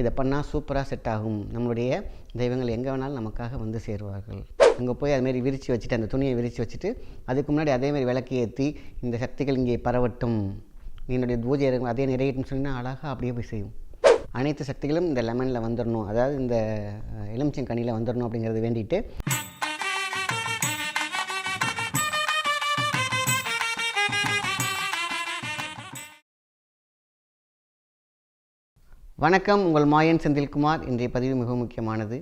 இதை பண்ணால் சூப்பராக செட் ஆகும். நம்மளுடைய தெய்வங்கள் எங்கே வேணாலும் நமக்காக வந்து சேருவார்கள். அங்கே போய் அதுமாரி விரித்து வச்சுட்டு அந்த துணியை விரித்து வச்சுட்டு அதுக்கு முன்னாடி அதேமாரி விளக்கு ஏற்றி இந்த சக்திகள் இங்கே பரவட்டும். என்னுடைய பூஜை இருக்கும் அதே நிறையட்டும் சொன்னால் அழகாக அப்படியே போய் செய்யும். அனைத்து சக்திகளும் இந்த லெமனில் வந்துடணும் அதாவது இந்த எலுமிச்சங்கனியில் வந்துடணும் அப்படிங்கிறது வேண்டிட்டு வணக்கம் உங்கள் மாயன் செந்தில்குமார். இன்றைய பதிவு மிகவும் முக்கியமானது.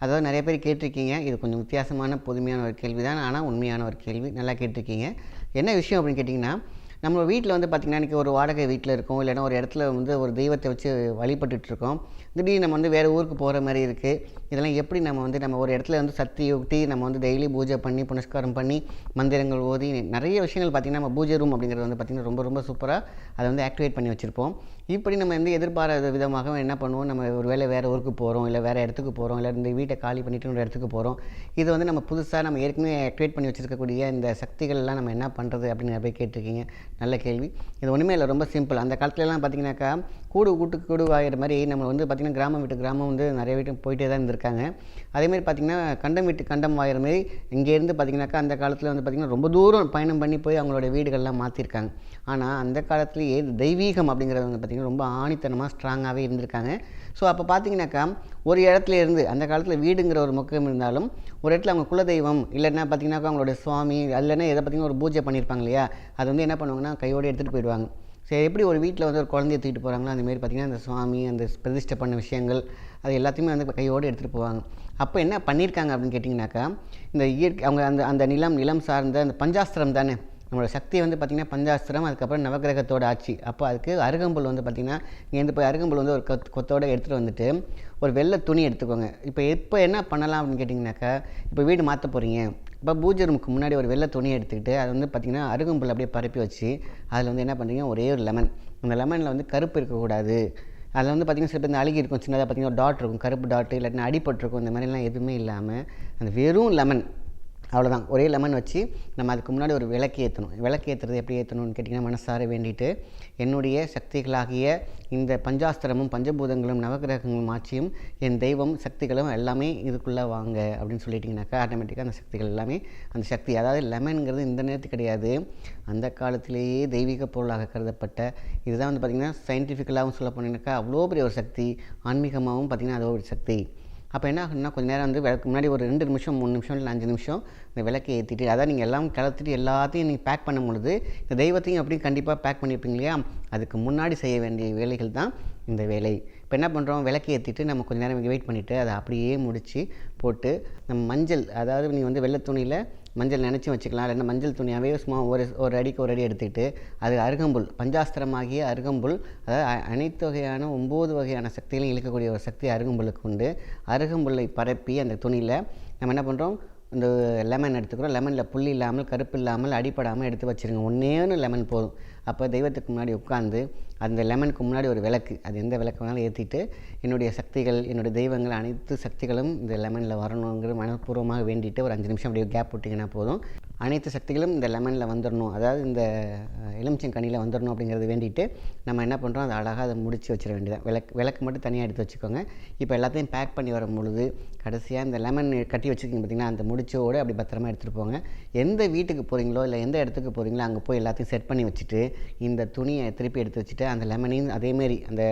அதாவது நிறைய பேர் கேட்டிருக்கீங்க இது கொஞ்சம் வித்தியாசமான புதுமையான ஒரு கேள்வி தான் ஆனால் உண்மையான ஒரு கேள்வி. நல்லா கேட்டிருக்கீங்க. என்ன விஷயம் அப்படின்னு கேட்டிங்கன்னா நம்ம வீட்டில் வந்து பார்த்திங்கன்னா இன்றைக்கி ஒரு வாடகை வீட்டில் இருக்கோம் இல்லைன்னா ஒரு இடத்துல வந்து ஒரு தெய்வத்தை வச்சு வழிபட்டுட்ருக்கோம் திடீர்னு நம்ம வந்து வேறு ஊருக்கு போகிற மாதிரி இருக்குது இதெல்லாம் எப்படி நம்ம வந்து நம்ம ஒரு இடத்துல வந்து சக்தி யுக்தி நம்ம வந்து டெய்லி பூஜை பண்ணி புனஸ்காரம் பண்ணி மந்திரங்கள் ஓதி நிறைய விஷயங்கள் பார்த்திங்கன்னா நம்ம பூஜை ரூம் அப்படிங்கிறது வந்து பார்த்திங்கன்னா ரொம்ப ரொம்ப சூப்பராக அதை வந்து ஆக்டிவேட் பண்ணி வச்சுருப்போம். இப்படி நம்ம வந்து எதிர்பாராத விதமாக என்ன பண்ணுவோம் நம்ம ஒரு வேளை வேறு ஊருக்கு போகிறோம் இல்லை வேறு இடத்துக்கு போகிறோம் இல்லை இந்த வீட்டை காலி பண்ணிட்டு ஒரு இடத்துக்கு போகிறோம் இது வந்து நம்ம புதுசாக நம்ம ஏற்கனவே ஆக்டிவேட் பண்ணி வச்சுருக்கக்கூடிய இந்த சக்திகள் எல்லாம் நம்ம என்ன பண்ணுறது அப்படின்னு நிறைய கேட்டிருக்கீங்க. நல்ல கேள்வி. இது ஒன்றுமே இல்லை ரொம்ப சிம்பிள் அந்த காலத்துலலாம் பார்த்தீங்கன்னாக்கா கூடு கூட்டு கூடு ஆகிற மாதிரி நம்ம வந்து பார்த்திங்கன்னா கிராமம் விட்டு கிராமம் வந்து நிறைய வீட்டு போயிட்டே தான் இருந்திருக்காங்க. அதேமாதிரி பார்த்திங்கன்னா கண்டம் விட்டு கண்டம் ஆகிற மாதிரி இங்கேருந்து பார்த்திங்கனாக்கா அந்த காலத்தில் வந்து பார்த்திங்கன்னா ரொம்ப தூரம் பயணம் பண்ணி போய் அவங்களோட வீடுகள்லாம் மாற்றிருக்காங்க ஆனால் அந்த காலத்துலேயே தெய்வீகம் அப்படிங்கிறது வந்து பார்த்திங்கன்னா ரொம்ப ஆணித்தனமாக ஸ்ட்ராங்காகவே இருந்திருக்காங்க. ஸோ அப்போ பார்த்தீங்கன்னாக்கா ஒரு இடத்துல இருந்து அந்த காலத்தில் வீடுங்கிற ஒரு முக்கியம் இருந்தாலும் ஒரு இடத்துல அவங்க குலதெய்வம் இல்லைன்னா பார்த்தீங்கன்னாக்கா அவங்களோட சுவாமி இல்லைன்னா எதை பார்த்திங்கன்னா ஒரு பூஜை பண்ணியிருப்பாங்க இல்லையா? அது வந்து என்ன பண்ணுவாங்கன்னா கையோடு எடுத்துகிட்டு போயிடுவாங்க. சரி எப்படி ஒரு வீட்டில் வந்து ஒரு குழந்தைய தூக்கிட்டு போகிறாங்களோ அந்தமாரி பார்த்திங்கன்னா அந்த சுவாமி அந்த பிரதிஷ்டை பண்ண விஷயங்கள் அது எல்லாத்தையுமே வந்து கையோடு எடுத்துகிட்டு போவாங்க. அப்போ என்ன பண்ணியிருக்காங்க அப்படின்னு கேட்டிங்கனாக்கா இந்த இயற்கை அவங்க அந்த அந்த நிலம் நிலம் சார்ந்த அந்த பஞ்சாஸ்திரம் தானே நம்மளோட சக்தி வந்து பார்த்திங்கன்னா பஞ்சாஸ்திரம் அதுக்கப்புறம் நவகிரகத்தோட ஆட்சி. அப்போ அதுக்கு அருகம்புல் வந்து பார்த்திங்கன்னா இங்கேருந்து போய் அருகம்புல் வந்து ஒரு கொத் கொத்தோடு எடுத்துகிட்டு வந்துட்டு ஒரு வெள்ளை துணி எடுத்துக்கோங்க. இப்போ இப்போ என்ன பண்ணலாம் அப்படின்னு கேட்டிங்கனாக்கா இப்போ வீடு மாற்ற போகிறீங்க இப்போ பூஜை ரூமுக்கு முன்னாடி ஒரு வெள்ளை துணி எடுத்துக்கிட்டு அது வந்து பார்த்திங்கன்னா அருகம்புல் அப்படியே பரப்பி வச்சு அதில் வந்து என்ன பண்ணுறீங்க ஒரே ஒரு லெமன் அந்த லெமனில் வந்து கருப்பு இருக்கக்கூடாது. அதில் வந்து பார்த்திங்கன்னா சில பேர் இந்த அழுகி இருக்கும் சின்னதாக பார்த்திங்கன்னா டாட் இருக்கும் கருப்பு டாட்டு இல்லாட்டினா அடிபட்டிருக்கும் இந்த மாதிரிலாம் எதுவுமே இல்லாமல் அந்த வெறும் லெமன் அவ்வளோதான் ஒரே லெமன் வச்சு நம்ம அதுக்கு முன்னாடி ஒரு விளக்கு ஏற்றணும் விளக்கு ஏற்றுறது எப்படி ஏற்றணும்னு கேட்டிங்கன்னா மனசார வேண்டிட்டு என்னுடைய சக்திகளாகிய இந்த பஞ்சாஸ்திரமும் பஞ்சபூதங்களும் நவகிரகங்களும் ஆட்சியும் என் தெய்வம் சக்திகளும் எல்லாமே இதுக்குள்ளே வாங்க அப்படின்னு சொல்லிட்டிங்கனாக்கா ஆட்டோமேட்டிக்காக அந்த சக்திகள் எல்லாமே அந்த சக்தி அதாவது லெமனுங்கிறது இந்த நேரத்துக்கு கிடையாது. அந்த காலத்திலேயே தெய்வீக பொருளாக கருதப்பட்ட இதுதான் வந்து பார்த்திங்கன்னா சயின்டிஃபிக்கலாகவும் சொல்ல போனீங்கன்னாக்கா அவ்வளோ பெரிய ஒரு சக்தி ஆன்மீகமாகவும் பார்த்திங்கன்னா அது ஒரு சக்தி. அப்போ என்ன ஆகும்னா கொஞ்சம் நேரம் வந்து விளக்கு முன்னாடி ஒரு ரெண்டு நிமிஷம் மூணு நிமிஷம் இல்லை அஞ்சு நிமிஷம் இந்த விளக்கை ஏற்றிட்டு அதான் நீங்கள் எல்லாம் கலத்துட்டு எல்லாத்தையும் நீங்கள் பேக் பண்ணும் பொழுது இந்த தெய்வத்தையும் அப்படியும் கண்டிப்பாக பேக் பண்ணியிருப்பீங்க இல்லையா? அதுக்கு முன்னாடி செய்ய வேண்டிய வேலைகள் தான் இந்த வேலை. இப்போ என்ன பண்ணுறோம்? விளக்கு ஏற்றிட்டு நம்ம கொஞ்சம் நேரம் வெயிட் பண்ணிவிட்டு அதை அப்படியே முடித்து போட்டு நம்ம மஞ்சள் அதாவது நீங்கள் வந்து வெள்ளை துணியில் மஞ்சள் நினச்சி வச்சுக்கலாம். இல்லைன்னா மஞ்சள் துணியாகவே சும்மா ஒரு ஒரு அடிக்கு ஒரு அடி எடுத்துக்கிட்டு அது அருகம்புல் பஞ்சாஸ்திரமாகிய அருகம்புல் அதாவது அனைத்து வகையான ஒம்பது வகையான சக்திகளையும் இழுக்கக்கூடிய ஒரு சக்தி அருகம்புல்லுக்கு உண்டு. அருகம்புல்லை பரப்பி அந்த துணியில் நம்ம என்ன பண்ணுறோம் இந்த லெமன் எடுத்துக்கிறோம். லெமனில் புள்ளி இல்லாமல் கருப்பு இல்லாமல் அடிப்படாமல் எடுத்து வச்சுருங்க. ஒன்றேன்னு லெமன் போதும். அப்போ தெய்வத்துக்கு முன்னாடி உட்காந்து அந்த லெமனுக்கு முன்னாடி ஒரு விளக்கு அது எந்த விளக்கு வேணாலும் ஏற்றிட்டு என்னுடைய சக்திகள் என்னுடைய தெய்வங்கள் அனைத்து சக்திகளும் இந்த லெமனில் வரணுங்கிற மனப்பூர்வமாக வேண்டிட்டு ஒரு அஞ்சு நிமிஷம் அப்படியே கேப் விட்டிங்கன்னா போதும். அனைத்து சக்திகளும் இந்த லெமனில் வந்துடணும். அதாவது இந்த எலுமிச்சங்கனியில் வந்துடணும் அப்படிங்கிறது வேண்டிட்டு நம்ம என்ன பண்ணுறோம் அதை அழகாக அதை முடிச்சு வச்சிட வேண்டியதான் விளக்கு விளக்கு மட்டும் தனியாக எடுத்து வச்சுக்கோங்க. இப்போ எல்லாத்தையும் பேக் பண்ணி வரும் பொழுது கடைசியாக இந்த லெமன் கட்டி வச்சுருக்கீங்க பார்த்திங்கன்னா அந்த முடிச்சோடு அப்படி பத்திரமா எடுத்துகிட்டு போங்க. எந்த வீட்டுக்கு போகிறீங்களோ இல்லை எந்த இடத்துக்கு போகிறீங்களோ அங்கே போய் எல்லாத்தையும் செட் பண்ணி வச்சுட்டு இந்த துணியை திருப்பி எடுத்து வச்சுட்டு அந்த லெமனையும் அதேமாரி அந்த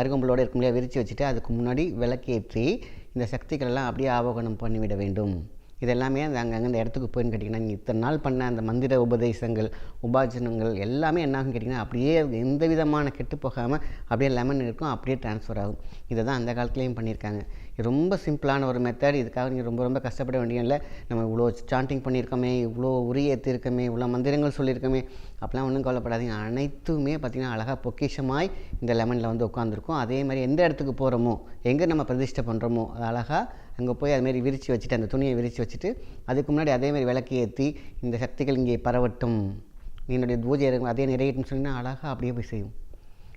அருகம்புலோடு இருக்கும் முடியாது விரித்து வச்சுட்டு அதுக்கு முன்னாடி விளக்கேற்றி இந்த சக்திகளெல்லாம் அப்படியே ஆவோகனம் பண்ணிவிட வேண்டும். இதெல்லாமே அந்த அங்கங்கே அந்த இடத்துக்கு போயின்னு கேட்டிங்கன்னா நீங்கள் இத்தனை நாள் பண்ண அந்த மந்திர உபதேசங்கள் உபாஜனங்கள் எல்லாமே என்னாகும் கேட்டிங்கன்னா அப்படியே எந்த விதமான கெட்டு போகாமல் அப்படியே லெமன் இருக்கும் அப்படியே ட்ரான்ஸ்ஃபர் ஆகும். இதை தான் அந்த காலத்துலேயும் பண்ணியிருக்காங்க. ரொம்ப சிம்பிளான ஒரு மெத்தட் இதுக்காக நீங்கள் ரொம்ப ரொம்ப கஷ்டப்பட வேண்டிய இல்லை. நம்ம இவ்வளோ சாண்டிங் பண்ணியிருக்கோமே இவ்வளோ உரிய ஏற்றிருக்கோமே இவ்வளோ மந்திரங்கள் சொல்லியிருக்கோமே. அப்போலாம் ஒன்றும் கவலைப்படாதீங்க. அனைத்துமே பார்த்திங்கன்னா அழகாக பொக்கிஷமாய் இந்த லெமனில் வந்து உட்காந்துருக்கும் அதே மாதிரி எந்த இடத்துக்கு போகிறோமோ எங்கே நம்ம பிரதிஷ்டை பண்ணுறோமோ அது அழகாக அங்கே போய் அதுமாரி விரித்து வச்சுட்டு அந்த துணியை விரித்து வச்சுட்டு அதுக்கு முன்னாடி அதேமாதிரி விளக்கு ஏற்றி இந்த சக்திகள் இங்கே பரவட்டும். என்னுடைய பூஜை இருக்கும் அதே நிறையட்டும்னு சொன்னால் அழகாக அப்படியே போய் செய்யும்.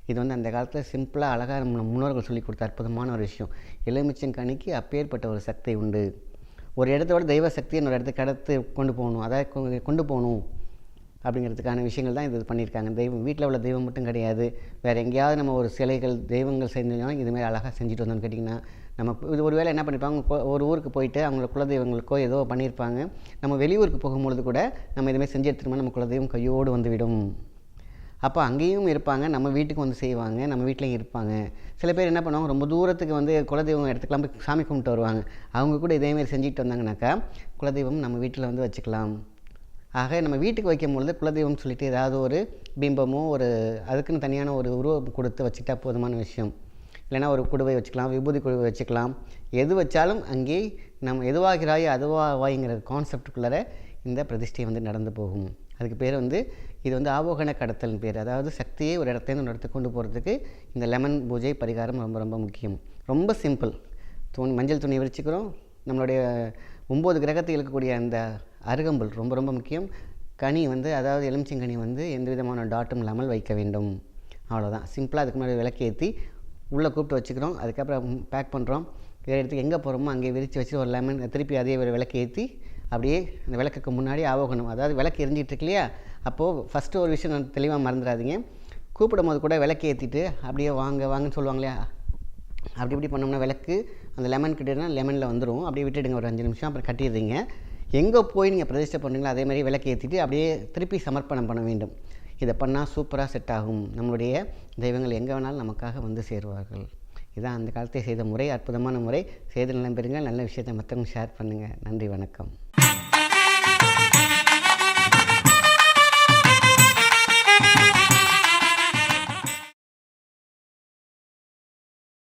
இது வந்து அந்த காலத்தில் சிம்பிளாக அழகாக நம்ம முன்னோர்கள் சொல்லி கொடுத்த அற்புதமான ஒரு விஷயம். எலுமிச்சங்கனிக்கு அப்பேற்பட்ட ஒரு சக்தி உண்டு. ஒரு இடத்தோட தெய்வ சக்தி இன்னொரு இடத்துக்கு கடத்து கொண்டு போகணும். அதாவது கொண்டு போகணும். அப்படிங்கிறதுக்கான விஷயங்கள் தான் இது பண்ணியிருக்காங்க. தெய்வம் வீட்டில் உள்ள தெய்வம் மட்டும் கிடையாது. வேறு எங்கேயாவது நம்ம ஒரு சிலைகள் தெய்வங்கள் செஞ்சாலும் இதுமாதிரி அழகாக செஞ்சுட்டு வந்தோம்னு கேட்டிங்கன்னா நம்ம இது ஒரு வேளை என்ன பண்ணியிருப்பாங்க ஒரு ஊருக்கு போயிட்டு அவங்கள குலதெய்வங்களுக்கோ ஏதோ பண்ணியிருப்பாங்க. நம்ம வெளியூருக்கு போகும்பொழுது கூட நம்ம இதுமாதிரி செஞ்சு எடுத்துகிட்டு நம்ம குலதெய்வம் கையோடு வந்துவிடும். அப்போ அங்கேயும் இருப்பாங்க நம்ம வீட்டுக்கு வந்து செய்வாங்க நம்ம வீட்லேயும் இருப்பாங்க. சில பேர் என்ன பண்ணுவாங்க ரொம்ப தூரத்துக்கு வந்து குலதெய்வம் எடுத்துக்கலாம் போய் சாமி கும்பிட்டு வருவாங்க. அவங்க கூட இதேமாரி செஞ்சுட்டு வந்தாங்கனாக்கா குலதெய்வம் நம்ம வீட்டில் வந்து வச்சுக்கலாம். ஆக நம்ம வீட்டுக்கு வைக்கும் பொழுது குலதெய்வம் சொல்லிட்டு ஏதாவது ஒரு பிம்பமோ ஒரு அதுக்குன்னு தனியான ஒரு உருவம் கொடுத்து வச்சுட்டா போதுமான விஷயம். இல்லைன்னா ஒரு குடுவை வச்சுக்கலாம் விபூதி குடுவை வச்சுக்கலாம். எது வச்சாலும் அங்கே நம்ம எதுவாகிறாயோ அதுவாகிற கான்செப்டுக்குள்ளார இந்த பிரதிஷ்டை வந்து நடந்து போகும். அதுக்கு பேர் வந்து இது வந்து ஆவோகன கடத்தல்னு பேர். அதாவது சக்தியை ஒரு இடத்துலேருந்து ஒரு இடத்துக்கு கொண்டு போகிறதுக்கு இந்த லெமன் பூஜை பரிகாரம் ரொம்ப ரொம்ப முக்கியம். ரொம்ப சிம்பிள் துணி மஞ்சள் துணி விரிச்சுக்கிறோம். நம்மளுடைய ஒம்பது கிரகத்தில் இருக்கக்கூடிய அந்த அருகம்புல் ரொம்ப ரொம்ப முக்கியம். கனி வந்து அதாவது எலுமிச்சங்கனி வந்து எந்த விதமான டாட்டும் இல்லாமல் வைக்க வேண்டும். அவ்வளோதான் சிம்பிளாக அதுக்கு முன்னாடி விளக்கேற்றி உள்ளே கூப்பிட்டு வச்சுக்கிறோம். அதுக்கப்புறம் பேக் பண்ணுறோம் வேறு இடத்துக்கு எங்கே போகிறோமோ அங்கே விரித்து வச்சு ஒரு லெமன் திருப்பி அதே ஒரு விளக்கு ஏற்றி அப்படியே அந்த விளக்குக்கு முன்னாடி ஆவோகணும். அதாவது விளக்கு எரிஞ்சிகிட்டுருக்கு இல்லையா? அப்போது ஃபஸ்ட்டு ஒரு விஷயம் நான் தெளிவாக மறந்துடாதீங்க. கூப்பிடும் போது கூட விளக்கு ஏற்றிட்டு அப்படியே வாங்க வாங்கன்னு சொல்லுவாங்க இல்லையா? அப்படி இப்படி பண்ணோம்னா விளக்கு அந்த லெமன் கிட்டேனா லெமனில் வந்துடும் அப்படியே விட்டுடுங்க ஒரு அஞ்சு நிமிஷம். அப்புறம் கட்டிடுறீங்க. எங்கே போய் நீங்கள் பிரதிஷ்டை பண்ணுறீங்களோ அதே மாதிரி விளக்கு ஏற்றிட்டு அப்படியே திருப்பி சமர்ப்பணம் பண்ண வேண்டும். இதை பண்ணால் சூப்பராக செட் ஆகும். நம்மளுடைய தெய்வங்கள் எங்கே வேணாலும் நமக்காக வந்து சேருவார்கள். இதான் அந்த காலத்தை செய்த முறை அற்புதமான முறை. செய்து நலம் பெறுங்க நல்ல விஷயத்தை மற்றவங்க ஷேர் பண்ணுங்கள் நன்றி வணக்கம்.